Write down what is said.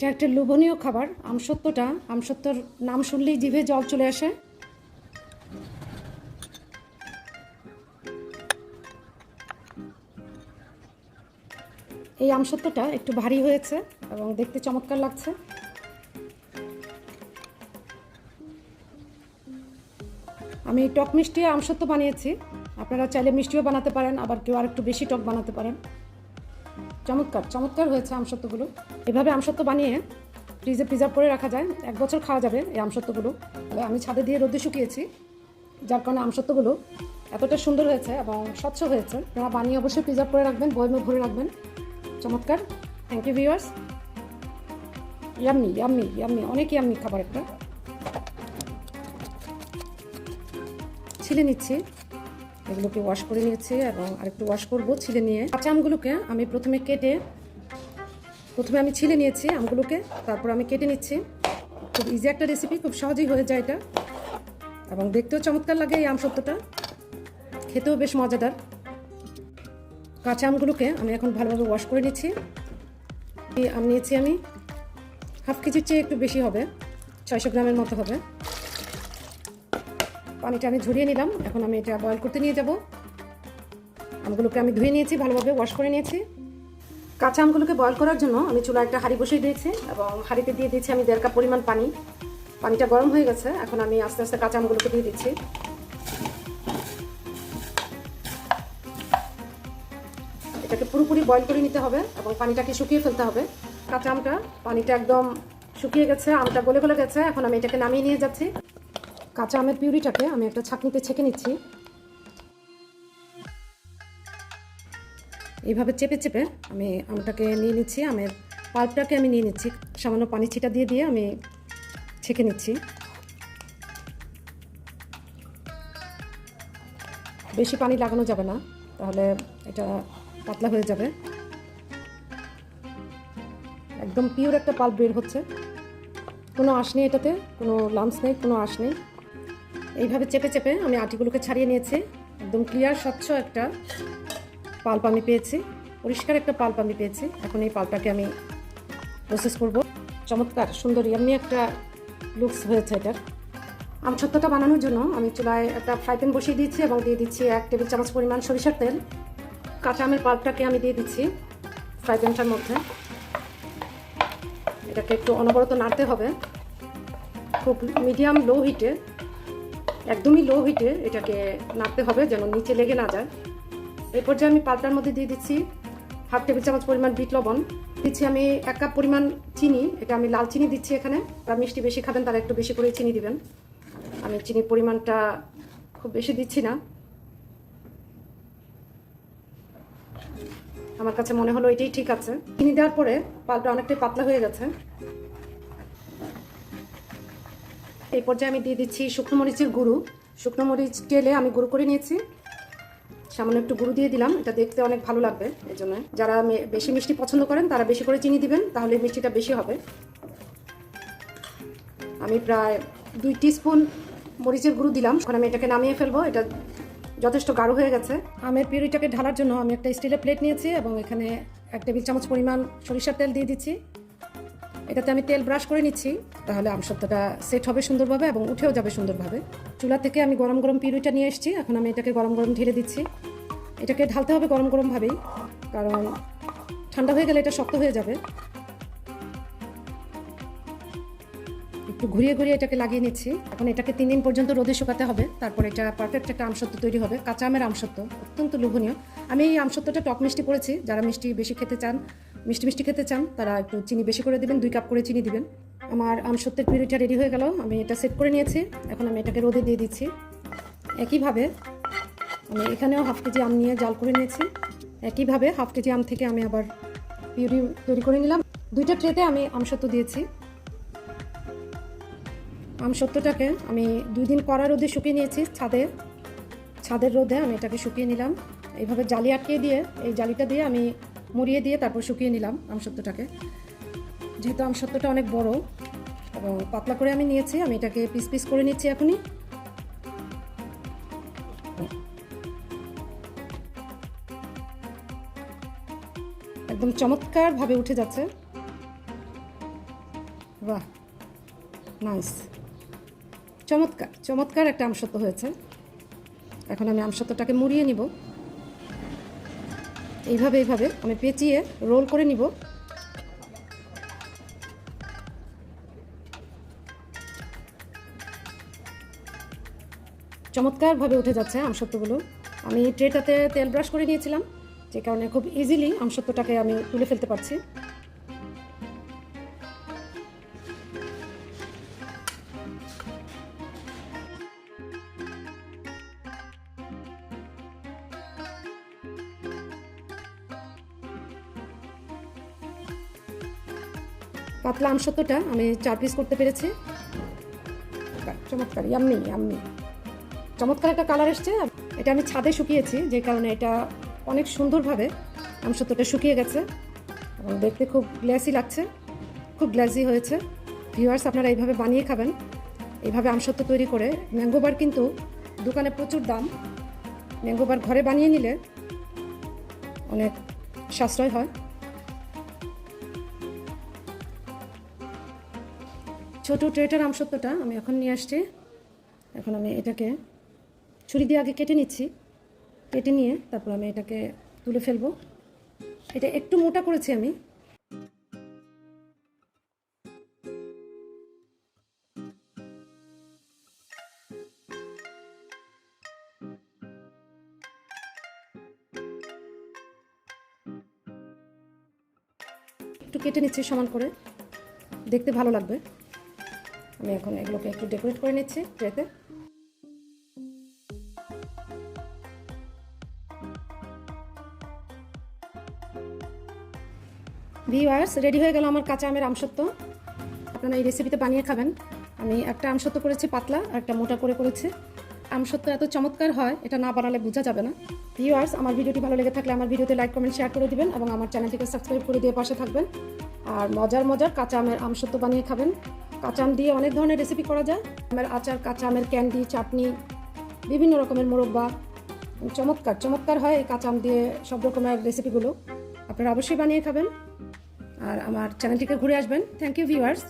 এটা একটা লোভনীয় খাবার। আমসত্ত্বটা, আমসত্ত্বর নাম শুনলেই জিভে জল চলে আসে। এই আমসত্ত্বটা একটু ভারী হয়েছে এবং দেখতে চমৎকার লাগছে। আমি টক মিষ্টি আমসত্ত্ব বানিয়েছি। আপনারা চাইলে মিষ্টিও বানাতে পারেন, আবার কেউ আর একটু বেশি টক বানাতে পারেন। চমৎকার চমৎকার হয়েছে আমসত্ত্বগুলো এভাবে আমসত্ত্ব বানিয়ে ফ্রিজে প্রিজার্ভ করে রাখা যায়। এক বছর খাওয়া যাবে এই আমসত্ত্বগুলো তাহলে আমি ছাদে দিয়ে রোদে শুকিয়েছি, যার কারণে আমসত্ত্বগুলো এতটা সুন্দর হয়েছে এবং স্বচ্ছ হয়েছে। আপনারা বানিয়ে অবশ্যই প্রিজার্ভ করে রাখবেন, বয়মে ভরে রাখবেন। চমৎকার। Thank you viewers yummy yummy yummy অনেক ইয়াম্মি খাবার একটা ছিলে নিচ্ছি। এগুলোকে ওয়াশ করে নিয়েছি এবং আরেকটু ওয়াশ করব ছিলে নিয়ে। কাঁচা আমগুলোকে আমি প্রথমে কেটে, প্রথমে আমি ছিলে নিয়েছি আমগুলোকে, তারপর আমি কেটে নিচ্ছি। খুব ইজি একটা রেসিপি খুব সহজেই হয়ে যায় এটা। এবং দেখতেও চমৎকার লাগে এই আমসত্ত্বটা খেতেও বেশ মজাদার। কাঁচা আমগুলোকে আমি এখন ভালোভাবে ওয়াশ করে নিচ্ছি। আম নিয়েছি আমি। হাফ কেজির চেয়ে একটু বেশি হবে, ছয়শো গ্রামের মতো হবে। পানিটা আমি ঝরিয়ে নিলাম। এখন আমি এটা বয়েল করতে নিয়ে যাব। আমগুলোকে আমি ধুয়ে নিয়েছি, ভালোভাবে ওয়াশ করে নিয়েছি। কাঁচা আমগুলোকে বয়েল করার জন্য আমি চুলা একটা হাঁড়ি বসিয়ে দিয়েছি এবং হাঁড়িতে দিয়ে দিয়েছি আমি দেড় কাপ পরিমাণ পানি। পানিটা গরম হয়ে গেছে, এখন আমি আস্তে আস্তে কাঁচা আমগুলোকে দিয়ে দিচ্ছি। এটাকে পুরোপুরি বয়েল করে নিতে হবে এবং পানিটাকে শুকিয়ে ফেলতে হবে। কাঁচা আমটা, পানিটা একদম শুকিয়ে গেছে, আমটা গলে গলে গেছে, এখন আমি এটাকে নামিয়ে নিয়ে যাচ্ছি। কাঁচা আমের পিউরিটাকে আমি একটা ছাঁকনিতে ছেঁকে নিচ্ছি। এইভাবে চেপে চেপে আমি আমটাকে নিয়ে নিচ্ছি, আমের পাল্পটাকে আমি নিয়ে নিচ্ছি, সামান্য পানি ছিটা দিয়ে দিয়ে আমি ছেঁকে নিচ্ছি। বেশি পানি লাগানো যাবে না, তাহলে এটা পাতলা হয়ে যাবে। একদম পিওর একটা পাল্প বের হচ্ছে। কোনো আঁশ নেই এটাতে, কোনো লামস নেই, কোনো আঁশ নেই। এইভাবে চেপে চেপে আমি আটিগুলোকে ছাড়িয়ে নিয়েছি। একদম ক্লিয়ার স্বচ্ছ একটা পাল্প আমি পেয়েছি। পরিষ্কার একটা পাল্প আমি পেয়েছি। এখন এই পাল্পটাকে আমি প্রসেস করব। চমৎকার, সুন্দর এমনি একটা লুকস হয়েছে এটার। আমছত্ত্বটা বানানোর জন্য আমি চুলায় একটা ফ্রাই প্যান বসিয়ে দিয়েছি এবং দিয়ে দিচ্ছি এক টেবিল চামচ পরিমাণ সরিষার তেল। কাঁচা আমের পাল্পটাকে আমি দিয়ে দিচ্ছি ফ্রাই প্যানটার মধ্যে। এটাকে একটু অনবরত নাড়তে হবে। খুব মিডিয়াম লো হিটে একদমই লো হিটে এটাকে নাড়তে হবে যেন নিচে লেগে না যায়। এই পর্যায়ে আমি পাল্টার মধ্যে দিয়ে দিচ্ছি হাফ টেবিল চামচ পরিমাণ বিট লবণ। দিচ্ছি আমি এক কাপ পরিমাণ চিনি, এটা আমি লাল চিনি দিচ্ছি এখানে। তারা মিষ্টি বেশি খাবেন, তারা একটু বেশি করে চিনি দিবেন। আমি চিনির পরিমাণটা খুব বেশি দিচ্ছি না। আমার কাছে মনে হলো এটাই ঠিক আছে। চিনি দেওয়ার পরে পালটা অনেকটাই পাতলা হয়ে গেছে। এই পর্যায়ে আমি দিয়ে দিচ্ছি শুকনো মরিচের গুঁড়ো। শুকনো মরিচ তেলে আমি গুঁড়ো করে নিয়েছি। সামান্য একটু গুঁড়ো দিয়ে দিলাম। এটা দেখতে অনেক ভালো লাগবে এই জন্য যারা বেশি মিষ্টি পছন্দ করেন, তারা বেশি করে চিনি দিবেন, তাহলে মিষ্টিটা বেশি হবে। আমি প্রায় দুই টিস্পুন মরিচের গুঁড়ো দিলাম। এখন আমি এটাকে নামিয়ে ফেলব। এটা যথেষ্ট গাঢ় হয়ে গেছে। আমের পিউরিটাকে ঢালার জন্য আমি একটা স্টিলের প্লেট নিয়েছি এবং এখানে এক টেবিল চামচ পরিমাণ সরিষার তেল দিয়ে দিচ্ছি। এটাতে আমি তেল ব্রাশ করে নিচ্ছি, তাহলে আমসত্ত্বটা সেট হবে সুন্দরভাবে এবং উঠেও যাবে সুন্দরভাবে। চুলা থেকে আমি গরম গরম পিউরিটা নিয়ে এসেছি, এখন আমি এটাকে গরম গরম ঢেলে দিচ্ছি। এটাকে ঢালতে হবে গরম গরমভাবেই কারণ ঠান্ডা হয়ে গেলে এটা শক্ত হয়ে যাবে। একটু ঘুরিয়ে ঘুরিয়ে এটাকে লাগিয়ে নিচ্ছি। এখন এটাকে তিন দিন পর্যন্ত রোদে শুকাতে হবে, তারপর এটা পারফেক্ট একটা আমসত্ব তৈরি হবে, কাঁচা আমের আমসত্ব, অত্যন্ত লোভনীয়। আমি এই আমসত্বটা টক মিষ্টি করেছি, যারা মিষ্টি বেশি খেতে চান মিষ্টি মিষ্টি খেতে চান, তারা একটু চিনি বেশি করে দেবেন, দুই কাপ করে চিনি দিবেন। আমার আমসত্বের পিউরিটা রেডি হয়ে গেল, আমি এটা সেট করে নিয়েছি, এখন আমি এটাকে রোদে দিয়ে দিচ্ছি। একইভাবে আমি এখানেও হাফ কেজি আম নিয়ে জাল করে নিয়েছি। একইভাবে হাফ কেজি আম থেকে আমি আবার পিউরি তৈরি করে নিলাম। দুইটা ট্রেতে আমি আমসত্ব দিয়েছি। আম সত্যটাকে আমি দুই দিন কড়া রোদে শুকিয়ে নিয়েছি, ছাদে। ছাদের রোদে আমি এটাকে শুকিয়ে নিলাম। এইভাবে জালি আটকে দিয়ে, এই জালিটা দিয়ে আমি মুড়িয়ে দিয়ে তারপর শুকিয়ে নিলাম আমসত্ত্বটাকে যেহেতু আমসত্ত্বটা অনেক বড় এবং পাতলা করে আমি নিয়েছি, আমি এটাকে পিস পিস করে নিচ্ছি এখনই। একদম চমৎকারভাবে উঠে যাচ্ছে। বাহ, নাইস। চমৎকার চমৎকার একটা আমসত্ব হয়েছে। এখন আমি আমসত্বটাকে মুড়িয়ে নিব। এইভাবে এইভাবে আমি পেঁচিয়ে রোল করে নিব। চমৎকারভাবে উঠে যাচ্ছে আমসত্বগুলো। আমি ট্রেটাতে তেল ব্রাশ করে নিয়েছিলাম, যে কারণে খুব ইজিলি আমসত্বটাকে আমি তুলে ফেলতে পারছি। পাতলা আমসত্বটা আমি চার পিস করতে পেরেছি। চমৎকার ইয়াম্মি ইয়াম্মি চমৎকার একটা কালার এসছে এটা আমি ছাদে শুকিয়েছি, যে কারণে এটা অনেক সুন্দরভাবে আমসত্বটা শুকিয়ে গেছে। এবং দেখতে খুব গ্লেসি লাগছে, খুব গ্লেসি হয়েছে। ভিউয়ার্স আপনারা এইভাবে বানিয়ে খাবেন। এইভাবে আমসত্ব তৈরি করে ম্যাঙ্গোবার কিন্তু দোকানে প্রচুর দাম। ম্যাঙ্গোবার ঘরে বানিয়ে নিলে অনেক সাশ্রয় হয়। ছোটো ট্রেটার আমসত্বটা আমি এখন নিয়ে আসছি। এখন আমি এটাকে ছুরি দিয়ে আগে কেটে নিচ্ছি। কেটে নিয়ে তারপর আমি এটাকে তুলে ফেলব। এটা একটু মোটা করেছি আমি। একটু কেটে নিচ্ছি সমান করে। দেখতে ভালো লাগবে। আমি এখন এগুলোকে একটু ডেকোরেট করে নিচ্ছি ট্রেতে ভিওয়ার্স রেডি হয়ে গেল আমার কাঁচা আমের আমসত্ব। আপনারা এই রেসিপিতে বানিয়ে খাবেন। আমি একটা আমসত্ব করেছি পাতলা, আর একটা মোটা করে করেছি। আমসত্ব এত চমৎকার হয়, এটা না বানালে বোঝা যাবে না। ভিওয়ার্স আমার ভিডিওটি ভালো লেগে থাকলে আমার ভিডিওতে লাইক কমেন্ট শেয়ার করে দিবেন এবং আমার চ্যানেলটিকে সাবস্ক্রাইব করে দিয়ে পাশে থাকবেন। আর মজার মজার কাঁচা আমের আমসত্ব বানিয়ে খাবেন। কাঁচা আম দিয়ে অনেক ধরনের রেসিপি করা যায়। আমের আচার, কাঁচা আমের ক্যান্ডি চাটনি, বিভিন্ন রকমের মোরব্বা। চমৎকার চমৎকার হয় এই কাঁচাম দিয়ে সব রকমের রেসিপিগুলো আপনারা অবশ্যই বানিয়ে খাবেন। আর আমার চ্যানেলটিকে ঘুরে আসবেন। Thank you viewers